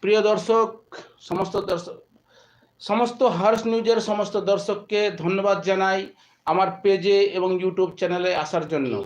প্রিয় দর্শক, সমস্ত দর্শক, সমস্ত হার্স নিউজের সমস্ত দর্শককে ধন্যবাদ জানাই আমার পেজে এবং ইউটিউব চ্যানেলে আসার জন্য।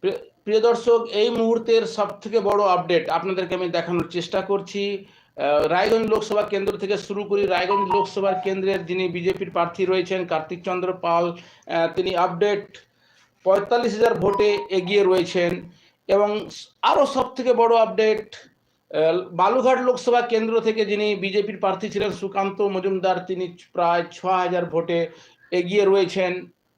প্রিয়- দর্শক, এই মুহূর্তের সব থেকে বড় আপডেট আপনাদেরকে আমি দেখানোর চেষ্টা করছি। রায়গঞ্জ লোকসভা কেন্দ্র থেকে শুরু করি রায়গঞ্জ লোকসভা কেন্দ্রের যিনি বিজেপির প্রার্থী রয়েছেন, কার্তিক চন্দ্র পাল তিনি আপডেট পঁয়তাল্লিশ হাজার ভোটে এগিয়ে রয়েছেন। এবং আরও সব থেকে বড় আপডেট বালুঘাট লোকসভা কেন্দ্র থেকে যিনি বিজেপির প্রার্থী ছিলেন সুকান্ত মজুমদার, তিনি প্রায় ছ হাজার ভোটে এগিয়ে রয়েছেন।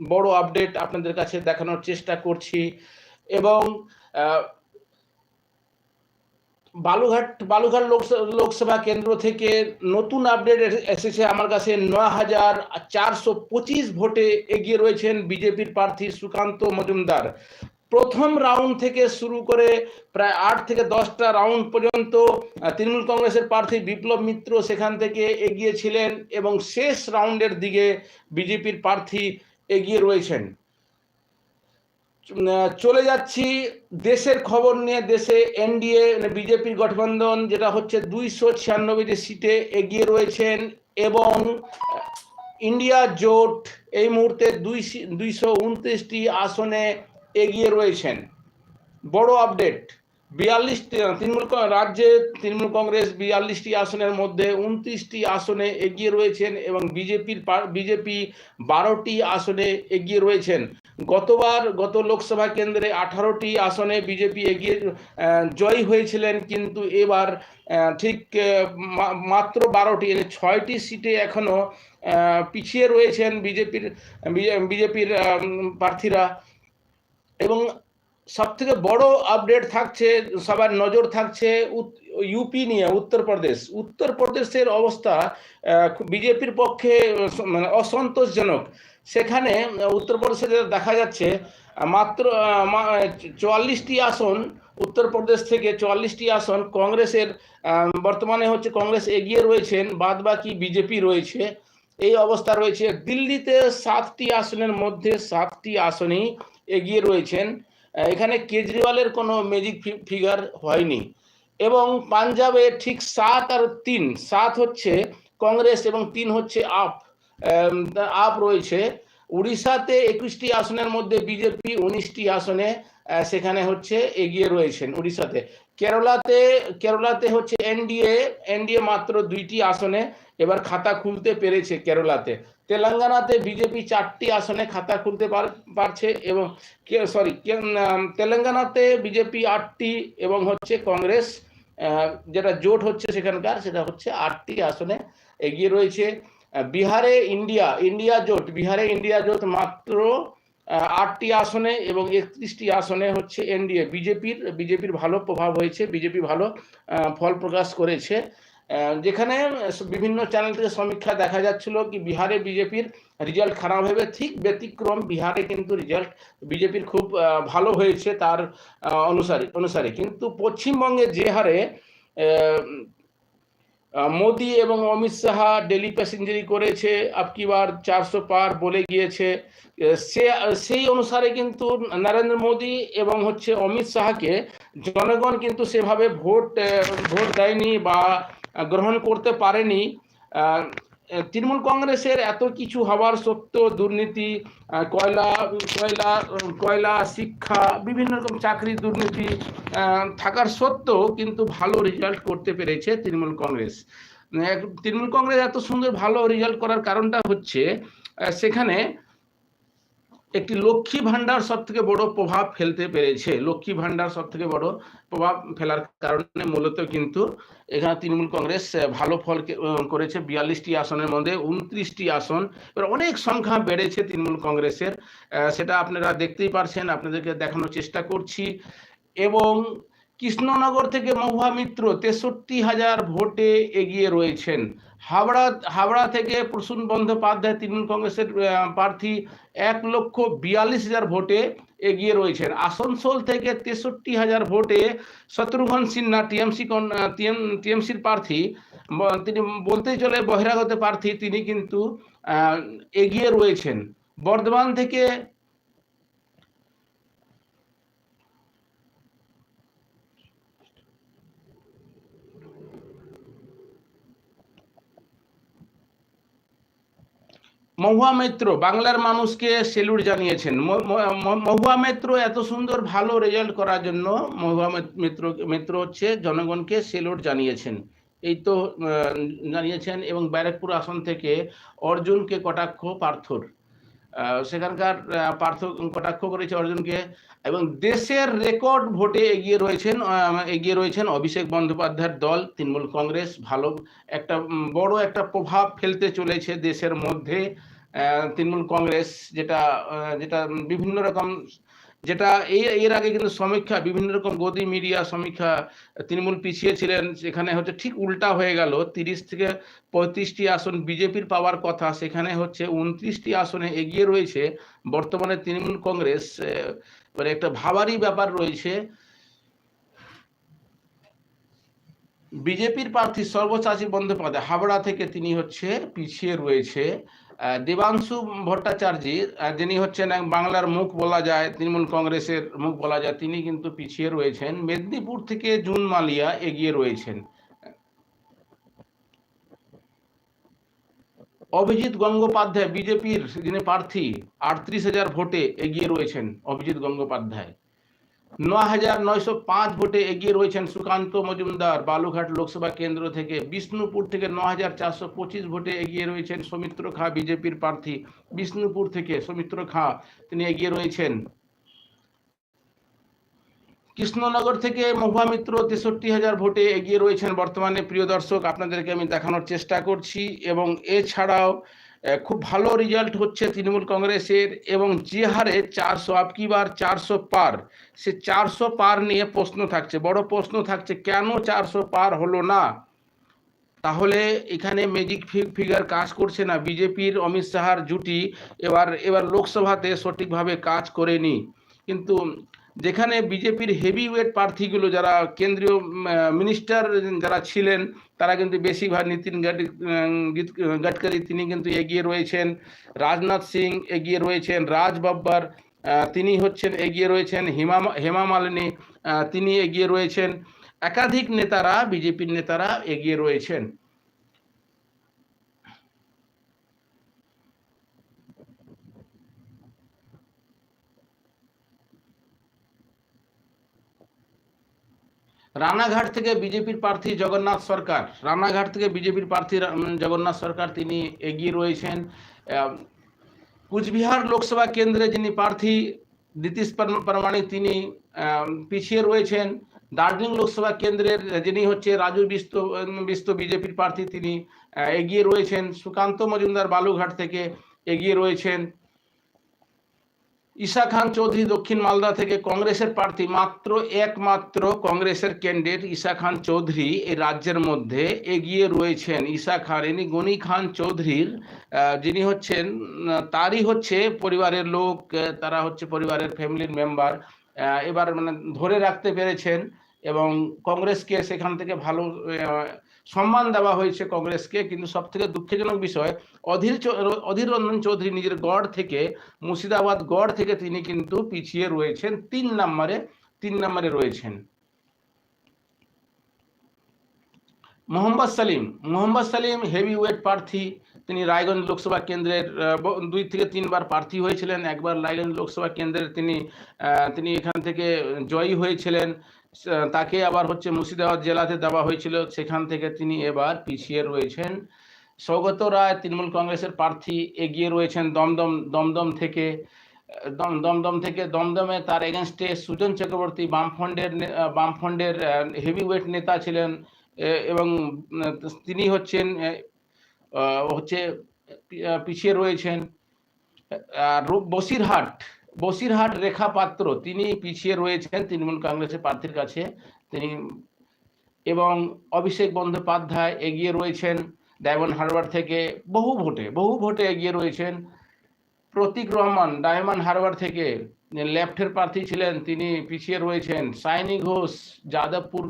বড় আপডেট আপনাদের কাছে দেখানোর চেষ্টা করছি। এবং বালুঘাট বালুঘাট লোকসভা কেন্দ্র থেকে নতুন আপডেট এসেছে আমার কাছে। নয় হাজার চারশো পঁচিশ ভোটে এগিয়ে রয়েছেন বিজেপির প্রার্থী সুকান্ত মজুমদার। প্রথম রাউন্ড থেকে শুরু করে প্রায় আট থেকে দশটা রাউন্ড পর্যন্ত তৃণমূল কংগ্রেসের প্রার্থী বিপ্লব মিত্র সেখান থেকে এগিয়েছিলেন এবং শেষ রাউন্ডের দিকে বিজেপির প্রার্থী এগিয়ে রয়েছেন। চলে যাচ্ছি দেশের খবর নিয়ে। দেশে এনডিএ মানে বিজেপির গঠবন্ধন, যেটা হচ্ছে দুইশো ছিয়ানব্বইটি সিটে এগিয়ে রয়েছেন এবং ইন্ডিয়া জোট এই মুহূর্তে দুই দুইশো উনত্রিশটি আসনে এগিয়ে রয়েছেন। বড় আপডেট, বিয়াল্লিশটি তৃণমূল রাজ্যে তৃণমূল কংগ্রেস বিয়াল্লিশটি আসনের মধ্যে উনত্রিশটি আসনে এগিয়ে রয়েছেন এবং বিজেপির বিজেপি বারোটি আসনে এগিয়ে রয়েছেন। গতবার গত লোকসভা কেন্দ্রে আঠারোটি আসনে বিজেপি এগিয়ে জয়ী হয়েছিলেন, কিন্তু এবার ঠিক মাত্র বারোটি ছয়টি সিটে এখনও পিছিয়ে রয়েছেন বিজেপির বিজেপির প্রার্থীরা। এবং সব থেকে বড় আপডেট থাকছে, সবার নজর থাকছে ইউপি নিয়ে, উত্তরপ্রদেশ। উত্তরপ্রদেশের অবস্থা বিজেপির পক্ষে মানে অসন্তোষজনক। সেখানে উত্তরপ্রদেশে দেখা যাচ্ছে মাত্র চুয়াল্লিশটি আসন, উত্তরপ্রদেশ থেকে চুয়াল্লিশটি আসন, কংগ্রেসের বর্তমানে হচ্ছে কংগ্রেস এগিয়ে রয়েছেন বাদ বাকি বিজেপি রয়েছে, এই অবস্থা রয়েছে। দিল্লিতে সাতটি আসনের মধ্যে সাতটি আসনেই এগিয়ে রয়েছেন। এখানে কেজরিওয়ালের কোনো ম্যাজিক ফিগার হয়নি। এবং পাঞ্জাবে ঠিক সাত আর তিন, সাত হচ্ছে কংগ্রেস এবং তিন হচ্ছে আপ। আপ রয়েছে। উড়িষ্যাতে একুশটি আসনের মধ্যে বিজেপি উনিশটি আসনে সেখানে হচ্ছে এগিয়ে রয়েছেন উড়িষ্যাতে। কেরলাতে কেরলাতে হচ্ছে এনডিএ এনডিএ মাত্র দুইটি আসনে, এবার খাতা খুলতে পেরেছে কেরলাতে। তেলেঙ্গানাতে বিজেপি চারটি আসনে খাতা খুলতে পার- পারছে এবং সরি তেলেঙ্গানাতে বিজেপি আটটি এবং হচ্ছে কংগ্রেস যেটা জোট হচ্ছে সেখানকার, সেটা হচ্ছে আটটি আসনে এগিয়ে রয়েছে। বিহারে ইন্ডিয়া ইন্ডিয়া জোট, বিহারে ইন্ডিয়া জোট মাত্র আটটি আসনে এবং একত্রিশটি আসনে হচ্ছে এনডিএ, বিজেপির বিজেপির ভালো প্রভাব হয়েছে, বিজেপি ভালো ফল প্রকাশ করেছে। যেখানে বিভিন্ন চ্যানেল থেকে সমীক্ষা দেখা যাচ্ছিল কি বিহারে বিজেপির রেজাল্ট খারাপ হবে, ঠিক ব্যতিক্রম বিহারে কিন্তু রেজাল্ট বিজেপির খুব ভালো হয়েছে তার অনুসারে অনুসারে। কিন্তু পশ্চিমবঙ্গে যে হারে মোদি এবং অমিত শাহা ডেলি প্যাসেঞ্জারি করেছে আপকিবার চারশো পার বলে গিয়েছে। সে, সেই অনুসারে কিন্তু নরেন্দ্র মোদি এবং হচ্ছে অমিত শাহকে জনগণ কিন্তু সেভাবে ভোট ভোট দেয়নি বা গ্রহণ করতে পারেনি। তৃণমূল কংগ্রেসের এত কিছু হওয়ার সত্ত্বেও দুর্নীতি কয়লা কয়লা কয়লা, শিক্ষা, বিভিন্ন রকম চাকরি দুর্নীতি থাকার সত্ত্বেও কিন্তু ভালো রেজাল্ট করতে পেরেছে তৃণমূল কংগ্রেস। তৃণমূল কংগ্রেস এত সুন্দর ভালো রেজাল্ট করার কারণটা হচ্ছে সেখানে একটি লক্ষ্মী ভান্ডার সব থেকে বড় প্রভাব ফেলতে পেরেছে। লক্ষ্মী ভান্ডার সব থেকে বড় প্রভাব ফেলার কারণে মূলত কিন্তু এখানে তৃণমূল কংগ্রেস ভালো ফল করেছে। বিয়াল্লিশটি আসনের মধ্যে উনত্রিশটি আসন, এবার অনেক সংখ্যা বেড়েছে তৃণমূল কংগ্রেসের। সেটা আপনারা দেখতেই পারছেন, আপনাদেরকে দেখানোর চেষ্টা করছি। এবং কৃষ্ণনগর থেকে মহুয়া মিত্র তেষট্টি হাজার ভোটে এগিয়ে রয়েছেন। হাওড়া হাওড়া থেকে প্রসূন বন্দ্যোপাধ্যায় তৃণমূল কংগ্রেসের প্রার্থী এক লক্ষ বিয়াল্লিশ হাজার ভোটে এগিয়ে রয়েছেন। আসানসোল থেকে তেষট্টি হাজার ভোটে শত্রুঘ্ন সিনহা, টিএমসি টিএমসির প্রার্থী তিনি বলতেই চলে বহিরাগত প্রার্থী, তিনি কিন্তু এগিয়ে রয়েছেন। বর্ধমান থেকে মহুয়া মিত্র, বাংলার মানুষকে সেলুট জানিয়েছেন। মহুয়া মিত্র এত সুন্দর ভালো রেজাল্ট করার জন্য মহুয়া মিত- মিত্র মিত্র হচ্ছে জনগণকে সেলুট জানিয়েছেন। এই তো জানিয়েছেন এবং ব্যারাকপুর আসন থেকে অর্জুনকে কটাক্ষ পার্থর। সেখানকার পার্থ কটাক্ষ করেছে অর্জুনকে এবং দেশের রেকর্ড ভোটে এগিয়ে রয়েছেন এগিয়ে রয়েছেন অভিষেক বন্দ্যোপাধ্যায়ের দল, তৃণমূল কংগ্রেস, ভালো একটা বড় একটা প্রভাব ফেলতে চলেছে দেশের মধ্যে। তৃণমূল কংগ্রেস যেটা যেটা বিভিন্ন রকম যেটা এই, এর আগে কিন্তু সমীক্ষা, বিভিন্ন রকম গদি মিডিয়া সমীক্ষা, তৃণমূল পিছিয়ে ছিলেন, সেখানে হচ্ছে ঠিক উল্টা হয়ে গেল। তিরিশ থেকে পঁয়ত্রিশটি আসন বিজেপির পাওয়ার কথা, সেখানে হচ্ছে উনত্রিশটি আসনে এগিয়ে রয়েছে। বর্তমানে তৃণমূল কংগ্রেস মানে একটা ভাবারই ব্যাপার রয়েছে। বিজেপির প্রার্থী সর্বচাচী বন্দ্যোপাধ্যায় হাবড়া থেকে তিনি হচ্ছে পিছিয়ে রয়েছে। দেবাংশু ভট্টাচার্য যিনি হচ্ছেন বাংলার মুখ বলা যায়, তৃণমূল কংগ্রেসের মুখ বলা যায়, তিনি কিন্তু পিছিয়ে রয়েছেন। মেদিনীপুর থেকে জুন মালিয়া এগিয়ে রয়েছেন। অভিজিৎ গঙ্গোপাধ্যায়, বিজেপির যিনি প্রার্থী, আটত্রিশ হাজার ভোটে এগিয়ে রয়েছেন অভিজিৎ গঙ্গোপাধ্যায়। ন হাজার নয়শো পাঁচ ভোটে এগিয়ে রয়েছেন সুকান্ত মজুমদার। বালুঘাট লোকসভা কেন্দ্র থেকে বিষ্ণুপুর থেকে ন ভোটে এগিয়ে রয়েছেন সৌমিত্র খা, বিজেপির প্রার্থী। বিষ্ণুপুর থেকে সৌমিত্র খা, তিনি এগিয়ে রয়েছেন। কৃষ্ণনগর থেকে মহুয়া মিত্র, তেষট্টি হাজার ভোটে এগিয়ে রয়েছেন বর্তমানে প্রিয় দর্শক। আপনাদেরকে আমি দেখানোর চেষ্টা করছি এবং এছাড়াও খুব ভালো রেজাল্ট হচ্ছে তৃণমূল কংগ্রেসের এবং যে হারে চারশো আপকিবার চারশো পার, সে চারশো পার নিয়ে প্রশ্ন থাকছে। বড় প্রশ্ন থাকছে, কেন চারশো পার হলো না? তাহলে এখানে ম্যাজিক ফিগার কাজ করছে না। বিজেপির অমিত শাহার জুটি এবার এবার লোকসভাতে সঠিকভাবে কাজ করেনি। কিন্তু যেখানে বিজেপির হেভি ওয়েট প্রার্থীগুলো যারা কেন্দ্রীয় মিনিস্টার যারা ছিলেন, তারা কিন্তু বেশিরভাগ নীতিন গাডকারি তিনি কিন্তু এগিয়ে রয়েছেন। রাজনাথ সিং এগিয়ে রয়েছেন, রাজ বাব্বার তিনি হচ্ছেন এগিয়ে রয়েছেন, হিমা, হেমা মালিনী তিনি এগিয়ে রয়েছেন। একাধিক নেতারা, বিজেপির নেতারা এগিয়ে রয়েছেন। রানাঘাট থেকে বিজেপির প্রার্থী জগন্নাথ সরকার। রানাঘাট থেকে বিজেপির প্রার্থী জগন্নাথ সরকার, তিনি এগিয়ে রয়েছেন। কুচবিহার লোকসভা কেন্দ্রে যিনি প্রার্থী নীতিশ পার- প্রামাণিক, তিনি পিছিয়ে রয়েছেন। দার্জিলিং লোকসভা কেন্দ্রের যিনি হচ্ছে রাজু বিস্ত বিস্ত বিজেপির প্রার্থী, তিনি এগিয়ে রয়েছেন। সুকান্ত মজুমদার বালুঘাট থেকে এগিয়ে রয়েছেন। ঈশা খান চৌধুরী দক্ষিণ মালদা থেকে কংগ্রেসের প্রার্থী, মাত্র একমাত্র কংগ্রেসের ক্যান্ডিডেট ঈশা খান চৌধুরী এই রাজ্যের মধ্যে এগিয়ে রয়েছেন। ঈশা খান, ইনি গনি খান চৌধুরীর যিনি হচ্ছেন, তারই হচ্ছে পরিবারের লোক তারা হচ্ছে পরিবারের ফ্যামিলির মেম্বার এবার মানে ধরে রাখতে পেরেছেন এবং কংগ্রেসকে সেখান থেকে ভালো সম্মান দেওয়া হয়েছে কংগ্রেসকে, কিন্তু সব থেকে দুঃখজনক বিষয়, অধীর অধীর রঞ্জন চৌধুরী নিজের গড় থেকে, মুর্শিদাবাদ গড় থেকে তিনি কিন্তু পিছিয়ে রয়েছেন, তিন নম্বরে তিন নম্বরে রয়েছেন। মোহাম্মদ সালিম মোহাম্মদ সালিম হেভি ওয়েট প্রার্থী, তিনি রায়গঞ্জ লোকসভা কেন্দ্রের দুই থেকে তিনবার প্রার্থী হয়েছিলেন, একবার রায়গঞ্জ লোকসভা কেন্দ্রের তিনি তিনি এখান থেকে জয়ী হয়েছিলেন। তাকে আবার হচ্ছে মুর্শিদাবাদ জেলাতে দেওয়া হয়েছিল। সেখান থেকে তিনি এবার পিছিয়ে রয়েছেন। সৌগত রায় তৃণমূল কংগ্রেসের প্রার্থী এগিয়ে রয়েছেন দমদম দমদম থেকে। দম, দমদম থেকে দমদমে তার এগেনস্টে সুজন চক্রবর্তী বামফ্রন্টের হেভি ওয়েট নেতা ছিলেন। এবং তিনি হচ্ছেন হচ্ছে পিছিয়ে রয়েছেন। বসিরহাট বসিরহাট রেখা পাত্র, তিনি পিছিয়ে রয়েছেন তৃণমূল কংগ্রেসের প্রার্থীর কাছে। তিনি এবং অভিষেক বন্দ্যোপাধ্যায় এগিয়ে রয়েছেন ডায়মন্ড হারবার থেকে বহু ভোটে বহু ভোটে এগিয়ে রয়েছেন। প্রতীক রহমান ডায়মন্ড হারবার থেকে লেফটের প্রার্থী ছিলেন, তিনি পিছিয়ে রয়েছেন। সাইনি ঘোষ যাদবপুর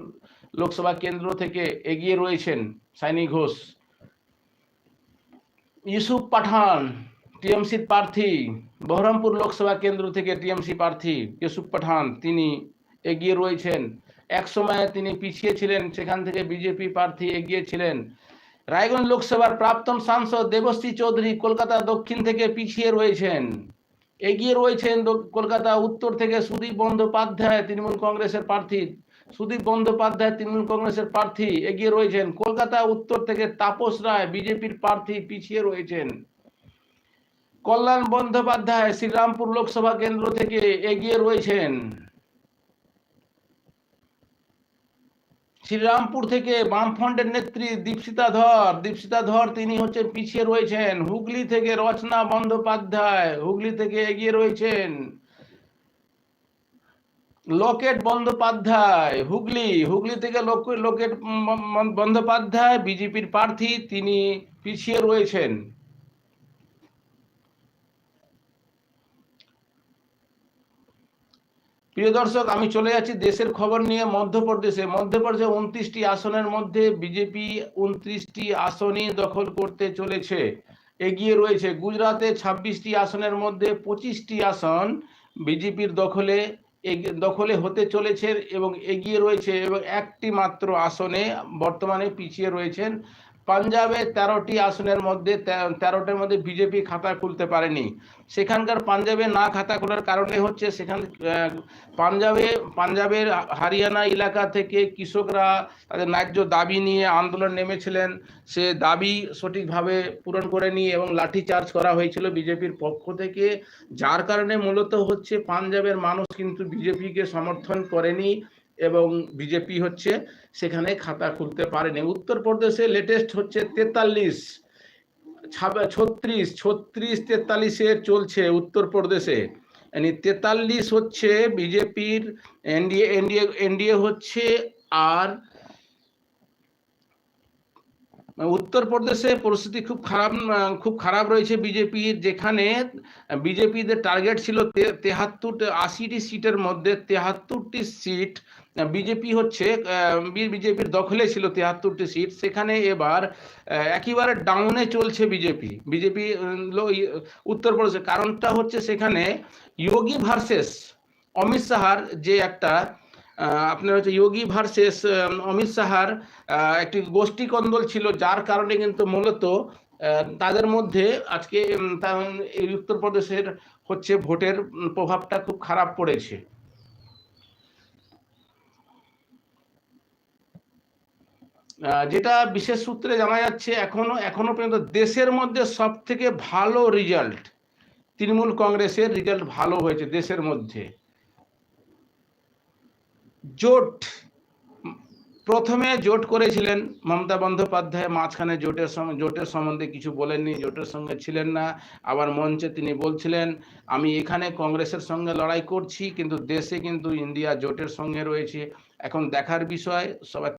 লোকসভা কেন্দ্র থেকে এগিয়ে রয়েছেন সাইনি ঘোষ। ইউসুফ পাঠান টিএমসির প্রার্থী, বহরমপুর লোকসভা কেন্দ্র থেকে টিএমসি প্রার্থী ইউসুফ পাঠান, তিনি এগিয়ে রয়েছেন। এক সময়ে তিনি পিছিয়ে ছিলেন, সেখান থেকে বিজেপি প্রার্থী এগিয়ে ছিলেন। রায়গঞ্জ লোকসভার প্রাক্তন সাংসদ দেবশ্রী চৌধুরী কলকাতা দক্ষিণ থেকে পিছিয়ে রয়েছেন। এগিয়ে রয়েছেন কলকাতা উত্তর থেকে সুদীপ বন্দ্যোপাধ্যায়, তৃণমূল কংগ্রেসের প্রার্থী। সুদীপ বন্দ্যোপাধ্যায়, তৃণমূল কংগ্রেসের প্রার্থী এগিয়ে রয়েছেন। কলকাতা উত্তর থেকে তাপস রায়, বিজেপির প্রার্থী, পিছিয়ে রয়েছেন। কল্যাণ বন্দ্যোপাধ্যায় শ্রীরামপুর লোকসভা কেন্দ্র থেকে এগিয়ে রয়েছেন। শ্রীরামপুর থেকে বামফ্রন্টের নেত্রী দীপশিতা ধর। দীপশিতা ধর তিনি হচ্ছে পিছিয়ে রয়েছেন। হুগলি থেকে রচনা বন্দ্যোপাধ্যায় হুগলি থেকে এগিয়ে রয়েছেন। লকেট বন্দ্যোপাধ্যায় হুগলি। হুগলি থেকে লোক- লকেট বন্দ্যোপাধ্যায়, বিজেপির প্রার্থী, তিনি পিছিয়ে রয়েছেন। প্রিয় দর্শক, আমি চলে যাচ্ছি দেশের খবর নিয়ে মধ্যপ্রদেশে। মধ্যপ্রদেশে উনত্রিশটি আসনের মধ্যে বিজেপি উনত্রিশটি আসনই দখল করতে চলেছে, এগিয়ে রয়েছে। গুজরাতে ছাব্বিশটি আসনের মধ্যে পঁচিশটি আসন বিজেপির দখলে দখলে হতে চলেছে এবং এগিয়ে রয়েছে এবং একটি মাত্র আসনে বর্তমানে পিছিয়ে রয়েছেন পাঞ্জাবে তেরোটি আসনের মধ্যে তেরোটার মধ্যে বিজেপি খাতা খুলতে পারেনি। সেখানকার পাঞ্জাবে না খাতা খোলার কারণে হচ্ছে সেখান পাঞ্জাবে, পাঞ্জাবের হারিয়ানা এলাকা থেকে কৃষকরা তাদের ন্যায্য দাবি নিয়ে আন্দোলন নেমেছিলেন। সে দাবি সঠিকভাবে পূরণ করেনি এবং লাঠিচার্জ করা হয়েছিল বিজেপির পক্ষ থেকে, যার কারণে মূলত হচ্ছে পাঞ্জাবের মানুষ কিন্তু বিজেপিকে সমর্থন করেনি। এবং বিজেপি হচ্ছে সেখানে খাতা খুলতে পারেনি। উত্তরপ্রদেশে লেটেস্ট হচ্ছে তেতাল্লিশ ছত্রিশ ছত্রিশ, তেতাল্লিশে চলছে উত্তরপ্রদেশে। মানে তেতাল্লিশ হচ্ছে বিজেপির, এনডিএ এনডিএ এনডিএ হচ্ছে আর উত্তরপ্রদেশে পরিস্থিতি খুব খারাপ খুব খারাপ রয়েছে বিজেপির যেখানে বিজেপিদের টার্গেট ছিল তেহাত্তর আশিটি সিটের মধ্যে তেহাত্তরটি সিট বিজেপি হচ্ছে বিজেপির দখলে ছিল তেহাত্তরটি সিট সেখানে এবার একেবারে ডাউনে চলছে বিজেপি বিজেপি উত্তরপ্রদেশে কারণটা হচ্ছে সেখানে যোগী ভার্সেস অমিত শাহার যে একটা আপনার হচ্ছে যোগী ভার্সেস অমিত শাহার একটি গোষ্ঠী কন্দল ছিল, যার কারণে কিন্তু মূলত তাদের মধ্যে আজকে এই উত্তরপ্রদেশের হচ্ছে ভোটের প্রভাবটা খুব খারাপ পড়েছে। যেটা বিশেষ সূত্রে জানা যাচ্ছে, এখনও এখনও পর্যন্ত দেশের মধ্যে সব থেকে ভালো রেজাল্ট তৃণমূল কংগ্রেসের রেজাল্ট ভালো হয়েছে দেশের মধ্যে। জোট। প্রথমে জোট করেছিলেন মমতা বন্দ্যোপাধ্যায়, মাঝখানে জোটের জোটের সম্বন্ধে কিছু বলেননি, জোটের সঙ্গে ছিলেন না। আবার মঞ্চে তিনি বলছিলেন, আমি এখানে কংগ্রেসের সঙ্গে লড়াই করছি, কিন্তু দেশে কিন্তু ইন্ডিয়া জোটের সঙ্গে রয়েছে। এখন দেখার বিষয়, সবাই